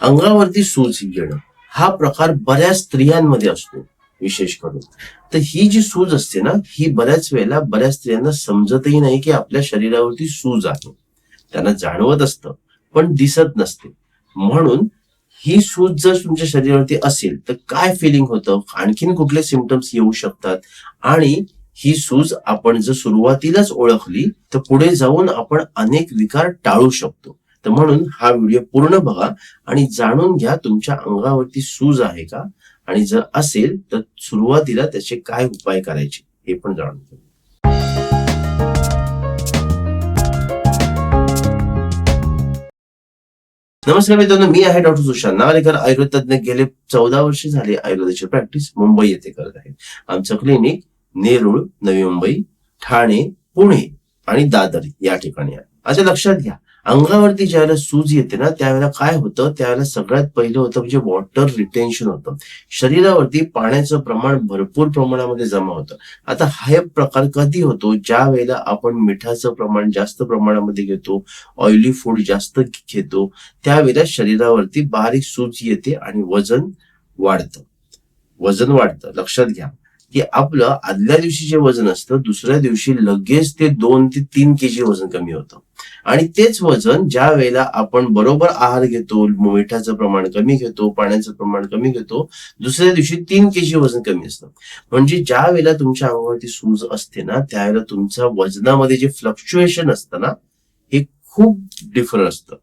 अंगावरती सूज येणं. हा प्रकार बऱ्याच स्त्रियांमध्ये असतो विशेष करून. तर ही जी सूज असते ना ही बऱ्याच वेळेला बऱ्याच स्त्रियांना समजतही नाही की आपल्या शरीरावरती सूज आहे. त्यांना जाणवत असतं पण दिसत नसते. म्हणून ही सूज जर तुमच्या शरीरावरती असेल तर काय फिलिंग होतं? आणखीन कुठले सिमटम्स येऊ शकतात? आणि ही सूज आपण जर सुरुवातीलाच ओळखली तर पुढे जाऊन आपण अनेक विकार टाळू शकतो. तर म्हणून हा व्हिडिओ पूर्ण बघा आणि जाणून घ्या तुमच्या अंगावरती सूज आहे का? आणि जर असेल तर सुरुवातीला त्याचे काय उपाय करायचे हे पण जाणून घ्या. नमस्कार मित्रांनो मी आहे डॉक्टर सुशांत नागरेकर आयुर्वेद तज्ञ गेले चौदा वर्ष झाले आयुर्वेदाची प्रॅक्टिस मुंबई येथे करत आहे. आमचं क्लिनिक नेरूळ नवी मुंबई ठाणे पुणे आणि दादर या ठिकाणी आहे. आता लक्षात घ्या अंगावरती ज्यावेळेला सूज येते ना त्यावेळेला काय होतं? त्यावेळेला सगळ्यात पहिलं होतं म्हणजे वॉटर रिटेन्शन होतं. शरीरावरती पाण्याचं प्रमाण भरपूर प्रमाणामध्ये जमा होतं. आता हा प्रकार कधी होतो? ज्या वेळेला आपण मिठाचं प्रमाण जास्त प्रमाणामध्ये घेतो ऑइली फूड जास्त घेतो त्यावेळेला शरीरावरती बारीक सूज येते आणि वजन वाढतं. वजन वाढतं. लक्षात घ्या. की आपलं आदल्या दिवशी जे वजन असतं दुसऱ्या दिवशी लगेच ते दोन ते तीन केजी वजन कमी होतं. आणि तेच वजन ज्या वेळेला आपण बरोबर आहार घेतो मिठाचं प्रमाण कमी घेतो पाण्याचं प्रमाण कमी घेतो दुसऱ्या दिवशी तीन केजी वजन कमी असतं. म्हणजे ज्या वेळेला तुमच्या अंगावरती सूज असते ना त्यावेळेला तुमच्या वजनामध्ये जे फ्लक्च्युएशन असतं ना हे खूप डिफरंट असतं.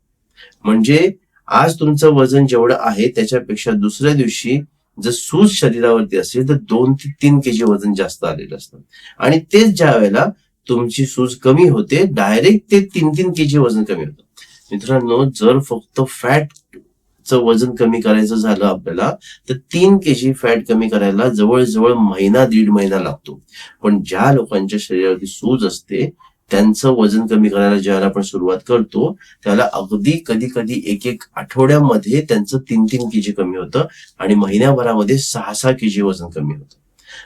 म्हणजे आज तुमचं वजन जेवढं आहे त्याच्यापेक्षा दुसऱ्या दिवशी जर सूज शरीरावरती असेल तर दोन ते तीन केजी वजन जास्त आलेलं असतं. आणि तेच ज्या वेळेला तुमची सूज कमी होते डायरेक्ट ते तीन तीन केजी वजन कमी होतं. मित्रांनो जर फक्त फॅटचं वजन कमी करायचं झालं आपल्याला तर तीन केजी फॅट कमी करायला जवळजवळ महिना दीड महिना लागतो. पण ज्या लोकांच्या शरीरावरती सूज असते त्यांचं वजन कमी करायला ज्यावेळेला आपण सुरुवात करतो त्याला अगदी कधी कधी एक एक आठवड्यामध्ये त्यांचं तीन तीन केजी कमी होतं आणि महिन्याभरामध्ये सहा सहा केजी वजन कमी होतं.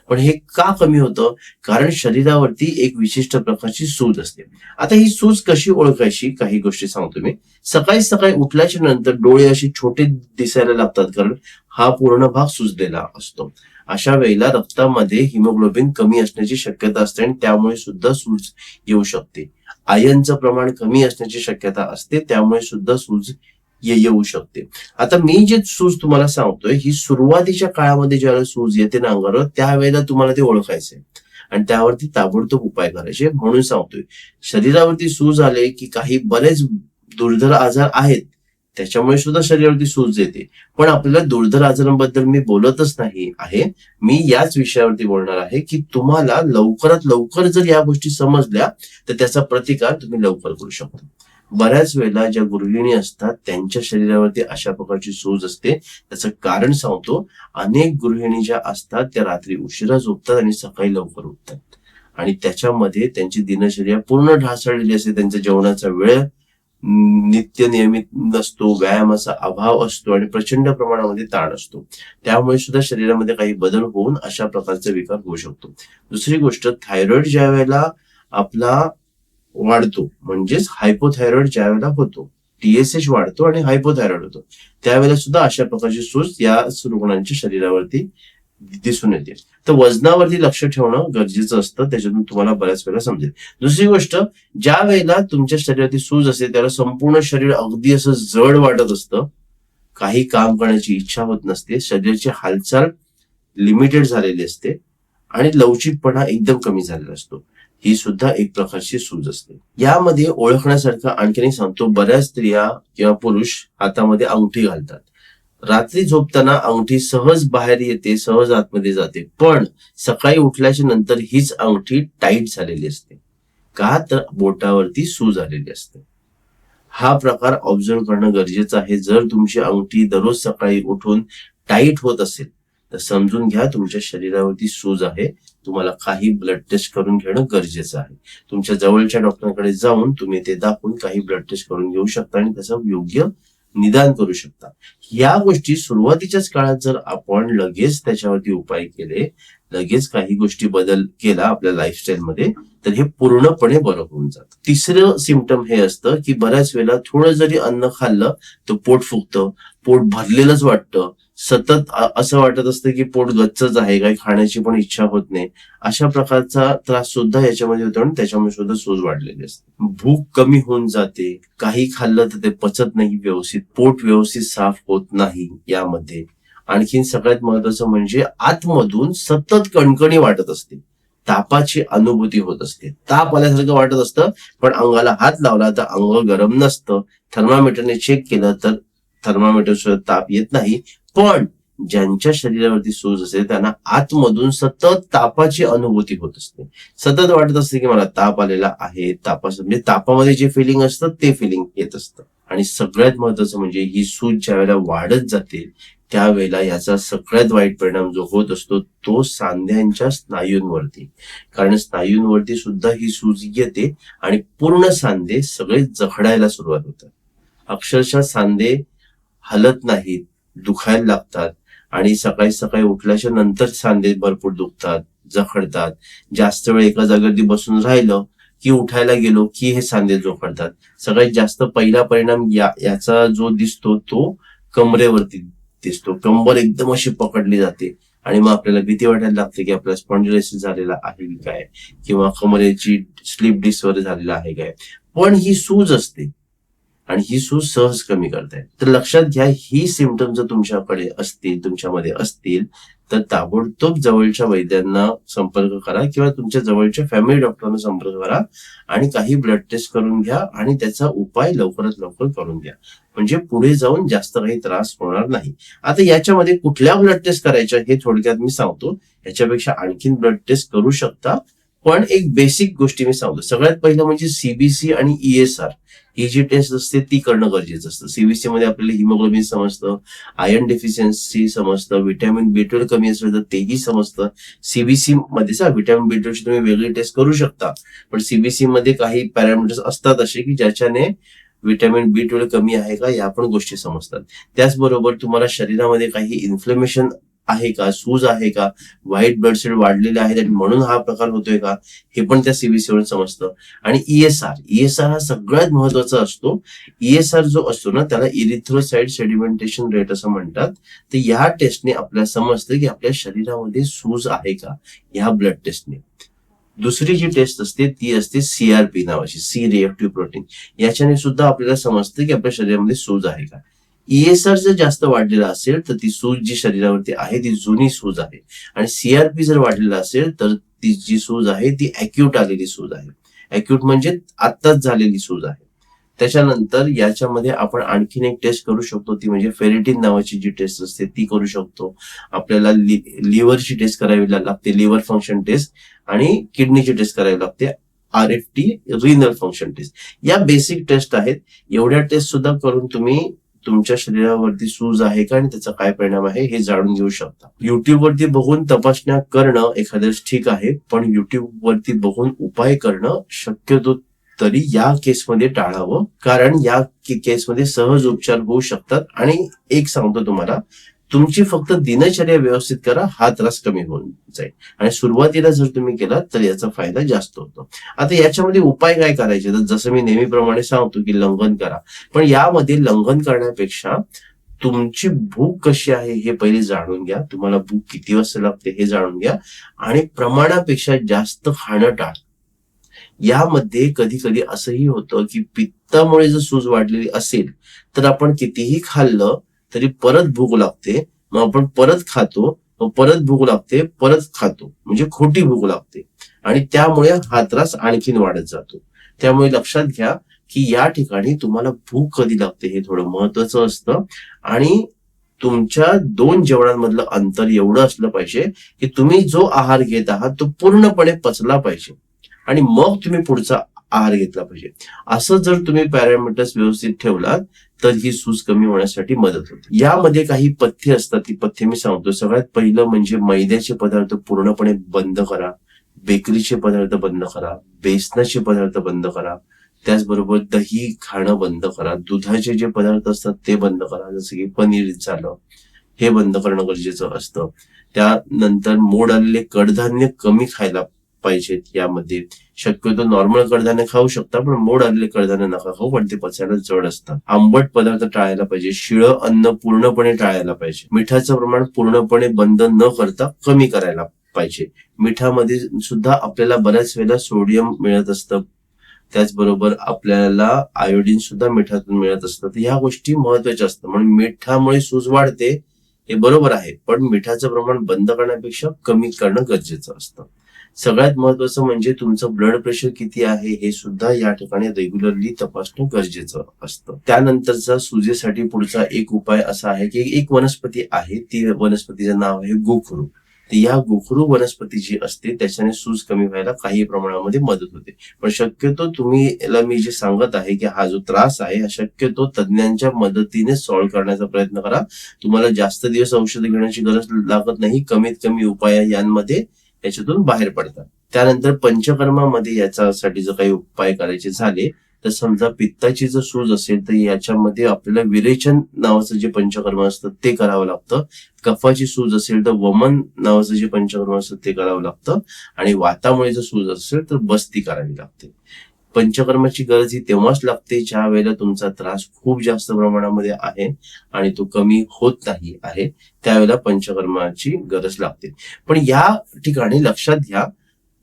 पण हे का कमी होतं? कारण शरीरावरती एक विशिष्ट प्रकारची सूज असते. आता ही सूज कशी ओळखायची? काही गोष्टी सांगतो मी. सकाळी सकाळी उठल्याच्या नंतर डोळे असे छोटे दिसायला लागतात कारण हा पूर्ण भाग सुजलेला असतो. अशा वेळेला रक्तामध्ये हिमोग्लोबिन कमी असण्याची शक्यता असते आणि त्यामुळे सुद्धा सूज येऊ शकते. आयनचं प्रमाण कमी असण्याची शक्यता असते त्यामुळे सुद्धा सूज येऊ शकते. आता मी जे सूज तुम्हाला सांगतोय ही सुरुवातीच्या काळामध्ये ज्यावेळेला सूज येते ना अंगावर त्यावेळेला तुम्हाला ते ओळखायचंय. आणि त्यावरती ताबडतोब उपाय करायचे. म्हणून सांगतोय शरीरावरती सूज आले की काही बरेच दुर्धर आजार आहेत त्याच्यामुळे सुद्धा शरीरावरती सूज येते. पण आपल्याला दुर्धर आजारांबद्दल मी बोलतच नाही आहे. मी याच विषयावरती बोलणार आहे की तुम्हाला लवकरात लवकर जर या गोष्टी समजल्या तर त्याचा प्रतिकार तुम्ही लवकर करू शकता. बऱ्याच वेळेला ज्या गृहिणी असतात त्यांच्या शरीरावरती अशा प्रकारची सूज असते. त्याचं कारण सांगतो अनेक गृहिणी ज्या असतात त्या रात्री उशिरा झोपतात आणि सकाळी लवकर उठतात. आणि त्याच्यामध्ये त्यांची दिनचर्या पूर्ण ढासळलेली असते. त्यांचा जेवणाचा वेळ नित्य नियमित नसतो व्यायामाचा अभाव असतो आणि प्रचंड प्रमाणामध्ये ताण असतो. त्यामुळे सुद्धा शरीरामध्ये काही बदल होऊन अशा प्रकारचा विकार होऊ शकतो. दुसरी गोष्ट थायरॉइड ज्या वेळेला आपला वाढतो म्हणजेच हायपोथायरॉइड ज्या वेळेला होतो टीएसएच वाढतो आणि हायपोथायरॉइड होतो त्यावेळेला सुद्धा अशा प्रकारची सूज या रुग्णांच्या शरीरावरती दिसून येते. तर वजनावरती लक्ष ठेवणं गरजेचं असतं. त्याच्यातून तुम्हाला बऱ्याच वेळा समजेल. दुसरी गोष्ट ज्या वेळेला तुमच्या शरीरातील सूज असते त्याला संपूर्ण शरीर अगदी असं जड वाटत असतं काही काम करण्याची इच्छा होत नसते शरीराची हालचाल लिमिटेड झालेली असते आणि लवचिकपणा एकदम कमी झालेला असतो. ही सुद्धा एक प्रकारची सूज असते. यामध्ये ओळखण्यासारखं आणखीन सांगतो बऱ्याच स्त्रिया किंवा पुरुष हातामध्ये अंगठी घालतात. रात्री झोपताना अंगठी सहज बाहेर येते सहज आतमध्ये जाते. पण सकाळी उठल्याच्या नंतर हीच अंगठी टाईट झालेली असते. का तर बोटावरती सूज आलेली असते. हा प्रकार ऑब्झर्व करणं गरजेचं आहे. जर तुमची अंगठी दररोज सकाळी उठून टाईट होत असेल तर समजून घ्या तुमच्या शरीरावरती सूज आहे. तुम्हाला काही ब्लड टेस्ट करून घेणं गरजेचं आहे. तुमच्या जवळच्या डॉक्टरांकडे जाऊन तुम्ही ते दाखवून काही ब्लड टेस्ट करून घेऊ शकता आणि त्याचा योग्य निदान करू शकता. या गोष्टी सुरुवातीच्याच काळात जर आपण लगेच त्याच्यावरती उपाय केले लगेच काही गोष्टी बदल केला आपल्या लाईफस्टाईल मध्ये तर हे पूर्णपणे बरं होऊन जातं. तिसरं सिमटम हे असतं की बऱ्याच वेळेला थोडं जरी अन्न खाल्लं तर पोट फुगतं पोट भरलेलंच वाटतं सतत असं वाटत असतं की पोट गच्चच आहे काही खाण्याची पण इच्छा होत नाही. अशा प्रकारचा त्रास सुद्धा याच्यामध्ये होतो आणि त्याच्यामुळे सुद्धा सूज वाढलेली असते. भूक कमी होऊन जाते काही खाल्लं तर ते पचत नाही व्यवस्थित पोट व्यवस्थित साफ होत नाही यामध्ये. आणखीन सगळ्यात महत्वाचं म्हणजे आतमधून सतत कणकणी वाटत असते. तापाची अनुभूती होत असते. ताप आल्यासारखं वाटत असतं पण अंगाला हात लावला तर अंग गरम नसतं. थर्मामीटरने चेक केलं तर थर्मामीटर ताप येत नाही. पण ज्यांच्या शरीरावरती सूज असते त्यांना आतमधून सतत तापाची अनुभूती होत असते. सतत वाटत असते की मला ताप आलेला आहे तापास म्हणजे तापामध्ये जे फिलिंग असतं ते फिलिंग येत असतं. आणि सगळ्यात महत्वाचं म्हणजे ही सूज ज्या वेळेला वाढत जाते त्यावेळेला याचा सगळ्यात वाईट परिणाम जो होत असतो तो सांध्यांच्या स्नायूंवरती. कारण स्नायूंवरती सुद्धा ही सूज येते आणि पूर्ण सांधे सगळे जखडायला सुरुवात होतात. अक्षरशः सांधे हलत नाहीत दुखायला लागतात आणि सकाळी सकाळी उठल्याच्या नंतर सांधे भरपूर दुखतात जखडतात. जास्त वेळ एका जागेवरती बसून राहिलं की उठायला गेलो की हे सांधे जोखडतात. सगळ्यात जास्त पहिला परिणाम या याचा जो दिसतो तो कमरेवरती दिसतो. कंबर एकदम अशी पकडली जाते आणि मग आपल्याला भीती वाटायला लागते की आपल्याला स्पॉन्डिलायसिस झालेला आहे की काय? किंवा कमरेची स्लीप डिसऑर्डर झालेला आहे काय? पण ही सूज असते. आणि ही सूज सहज कमी करताय. तर लक्षात घ्या ही सिमटम जर तुमच्याकडे असतील तुमच्यामध्ये असतील तर ताबडतोब जवळच्या वैद्यांना संपर्क करा किंवा तुमच्या जवळच्या फॅमिली डॉक्टरांना संपर्क करा आणि काही ब्लड टेस्ट करून घ्या आणि त्याचा उपाय लवकरात लवकर करून घ्या. म्हणजे पुढे जाऊन जास्त काही त्रास होणार नाही. आता याच्यामध्ये कुठल्या ब्लड टेस्ट करायच्या हे थोडक्यात मी सांगतो. याच्यापेक्षा आणखीन ब्लड टेस्ट करू शकता. पण एक बेसिक गोष्टी मी सांगतो. सगळ्यात पहिलं म्हणजे सीबीसी आणि ईएसआर ही जी टेस्ट असते ती करणं गरजेचं असतं. सीबीसी मध्ये आपल्याला हिमोग्लोबिन समजतं आयर्न डेफिशियन्सी समजतं व्हिटॅमिन बी ट्वेल्व कमी असेल तर तेही समजतं. सीबीसी मध्ये सा व्हिटॅमिन बी ट्वेल्वची तुम्ही वेगळी टेस्ट करू शकता. पण सीबीसी मध्ये काही पॅरामीटर्स असतात असे की ज्याच्याने व्हिटॅमिन बी ट्वेल्व कमी आहे का या पण गोष्टी समजतात. त्याचबरोबर तुम्हाला शरीरामध्ये काही इन्फ्लेमेशन आहे का? सूज आहे का? व्हाईट ब्लड सेल वाढलेले आहेत आणि म्हणून हा प्रकार होतोय का? हे पण त्या सीबीसी वरून समजतं. आणि ईएसआर ईएसआर हा सगळ्यात महत्त्वाचा असतो. ईएसआर जो असतो ना त्याला इरिथ्रोसाइड सेडिमेंटेशन रेट असं म्हणतात. तर या टेस्टने आपल्याला समजतं की आपल्या शरीरामध्ये सूज आहे का? ह्या ब्लड टेस्टने दुसरी जी टेस्ट असते ती असते सीआरपी नावाची सी रिएक्टिव्ह प्रोटीन याच्याने सुद्धा आपल्याला समजतं की आपल्या शरीरामध्ये सूज आहे का? ईएसआर जर जास्त वाढलेला असेल तर ती सूज जी शरीरावरती आहे ती जुनी सूज आहे. आणि सीआरपी जर वाढलेला असेल तर ती जी सूज आहे ती अॅक्यूट आलेली सूज आहे. अॅक्यूट म्हणजे आत्ताच झालेली सूज आहे. त्याच्यानंतर याच्यामध्ये आपण आणखीन एक टेस्ट करू शकतो ती म्हणजे फेरिटिन नावाची जी टेस्ट असते ती करू शकतो. आपल्याला लिव्हरची टेस्ट करावी लागते लिव्हर फंक्शन टेस्ट आणि किडनीची टेस्ट करावी लागते R F T renal function test या बेसिक टेस्ट आहेत. एवढ्या टेस्ट सुद्धा करून तुम्ही तुमच्या शरीरावरती सूज आहे का आणि त्याचा काय परिणाम आहे हे जाणून घेऊ शकता. युट्यूबवरती बघून तपासण्या करणं एखाद्याच ठीक आहे पण युट्यूबवरती बघून उपाय करणं शक्यतो तरी या केसमध्ये टाळावं. कारण या केसमध्ये सहज उपचार होऊ शकतात. आणि एक सांगतो तुम्हाला तुमची फक्त दिनचर्या व्यवस्थित करा हा त्रास कमी होऊन जाईल. आणि सुरुवातीला जर तुम्ही केला तर याचा फायदा जास्त होतो. आता याच्यामध्ये उपाय काय करायचे? तर जसं मी नेहमीप्रमाणे सांगतो की लंघन करा. पण यामध्ये लंघन करण्यापेक्षा तुमची भूक कशी आहे हे पहिले जाणून घ्या. तुम्हाला भूक किती वाजता लागते हे जाणून घ्या. आणि प्रमाणापेक्षा जास्त खाणं टाळ. यामध्ये कधी कधी असंही होतं की पित्तामुळे जर सूज वाढलेली असेल तर आपण कितीही खाल्लं तरी परत भूक लागते मग आपण परत खातो मग परत भूक लागते परत खातो. म्हणजे खोटी भूक लागते. आणि त्यामुळे हा त्रास आणखीन वाढत जातो. त्यामुळे लक्षात घ्या की या ठिकाणी तुम्हाला भूक कधी लागते हे थोडं महत्वाचं असतं. आणि तुमच्या दोन जेवणांमधलं अंतर एवढं असलं पाहिजे की तुम्ही जो आहार घेत आहात तो पूर्णपणे पचला पाहिजे. आणि मग तुम्ही पुढचा आहार घेतला पाहिजे. असं जर तुम्ही पॅरामीटर्स व्यवस्थित ठेवलात तर ही सूज कमी होण्यासाठी मदत होते. यामध्ये काही पथ्य असतात. ती पथ्य मी सांगतो सगळ्यात पहिलं म्हणजे मैद्याचे पदार्थ पूर्णपणे बंद करा. बेकरीचे पदार्थ बंद करा. बेसनाचे पदार्थ बंद करा. त्याचबरोबर दही खाणं बंद करा. दुधाचे जे पदार्थ असतात ते बंद करा. जसं की पनीर झालं हे बंद करणं गरजेचं असतं. त्यानंतर मोड आलेले कडधान्य कमी खायला पाहिजेत यामध्ये. शक्यतो नॉर्मल कडधान्य खाऊ शकता पण मोड आलेले कडधान्य नका खाऊ पण ते पचायला जड असतात. आंबट पदार्थ टाळायला पाहिजे शिळं अन्न पूर्णपणे टाळायला पाहिजे. मिठाचं प्रमाण पूर्णपणे बंद न करता कमी करायला पाहिजे. मिठामध्ये सुद्धा आपल्याला बऱ्याच वेळेला सोडियम मिळत असतं. त्याचबरोबर आपल्याला आयोडीन सुद्धा मिठातून मिळत असतं. ह्या गोष्टी महत्त्वाच्या असतात. म्हणून मिठामुळे सूज वाढते हे बरोबर आहे. पण मिठाचं प्रमाण बंद करण्यापेक्षा कमी करणं गरजेचं असतं. सगळ्यात महत्वाचं म्हणजे तुमचं ब्लड प्रेशर किती आहे हे सुद्धा या ठिकाणी रेग्युलरली तपासणं गरजेचं असतं. त्यानंतरचा सुजेसाठी पुढचा एक उपाय असा आहे की एक वनस्पती आहे ती वनस्पतीचं नाव आहे गोखरू. तर या गोखरू वनस्पती जी असते त्याच्याने सूज कमी व्हायला काही प्रमाणामध्ये मदत होते. पण शक्यतो तुम्ही मी जे सांगत आहे की हा जो त्रास आहे हा शक्यतो तज्ञांच्या मदतीने सॉल्व्ह करण्याचा प्रयत्न करा. तुम्हाला जास्त दिवस औषध घेण्याची गरज लागत नाही. कमीत कमी उपाय यांमध्ये याच्यातून बाहेर पडतात. त्यानंतर पंचकर्मामध्ये याच्यासाठी जर काही उपाय करायचे झाले तर समजा पित्ताची जर सूज असेल तर याच्यामध्ये आपल्याला विरेचन नावाचं जे पंचकर्म असतं ते करावं लागतं. कफाची सूज असेल तर वमन नावाचं जे पंचकर्म असतं ते करावं लागतं. आणि वातामुळे जर सूज असेल तर बस्ती करावी लागते. पंचकर्माची गरज ही तेव्हाच लागते ज्या वेळेला तुमचा त्रास खूप जास्त प्रमाणामध्ये आहे आणि तो कमी होत नाही आहे त्यावेळेला पंचकर्माची गरज लागते. पण या ठिकाणी लक्षात घ्या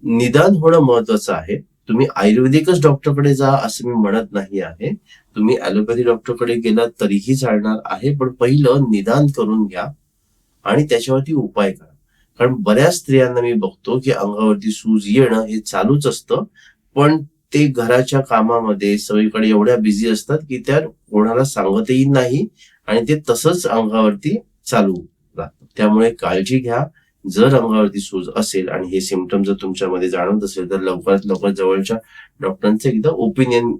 निदान होणं महत्वाचं आहे. तुम्ही आयुर्वेदिकच डॉक्टरकडे जा असं मी म्हणत नाही आहे. तुम्ही ऍलोपॅथी डॉक्टरकडे गेला तरीही चालणार आहे पण पहिलं निदान करून घ्या आणि त्याच्यावरती उपाय करा. कारण बऱ्याच स्त्रियांना मी बघतो की अंगावरती सूज येणं हे चालूच असतं पण ते घराच्या कामामध्ये सगळीकडे एवढ्या बिझी असतात की त्या कोणाला सांगतही नाही आणि ते तसंच अंगावरती चालू राहतं त्यामुळे काळजी घ्या. जर अंगावरती सूज असेल आणि हे सिमटम जर तुमच्यामध्ये जाणवत असेल तर लवकरात लवकर जवळच्या डॉक्टरांचं एकदा ओपिनियन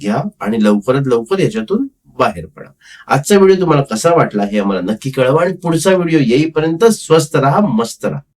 घ्या आणि लवकरात लवकर याच्यातून बाहेर पडा. आजचा व्हिडिओ तुम्हाला कसा वाटला हे आम्हाला नक्की कळवा आणि पुढचा व्हिडिओ येईपर्यंत स्वस्त राहा मस्त राहा.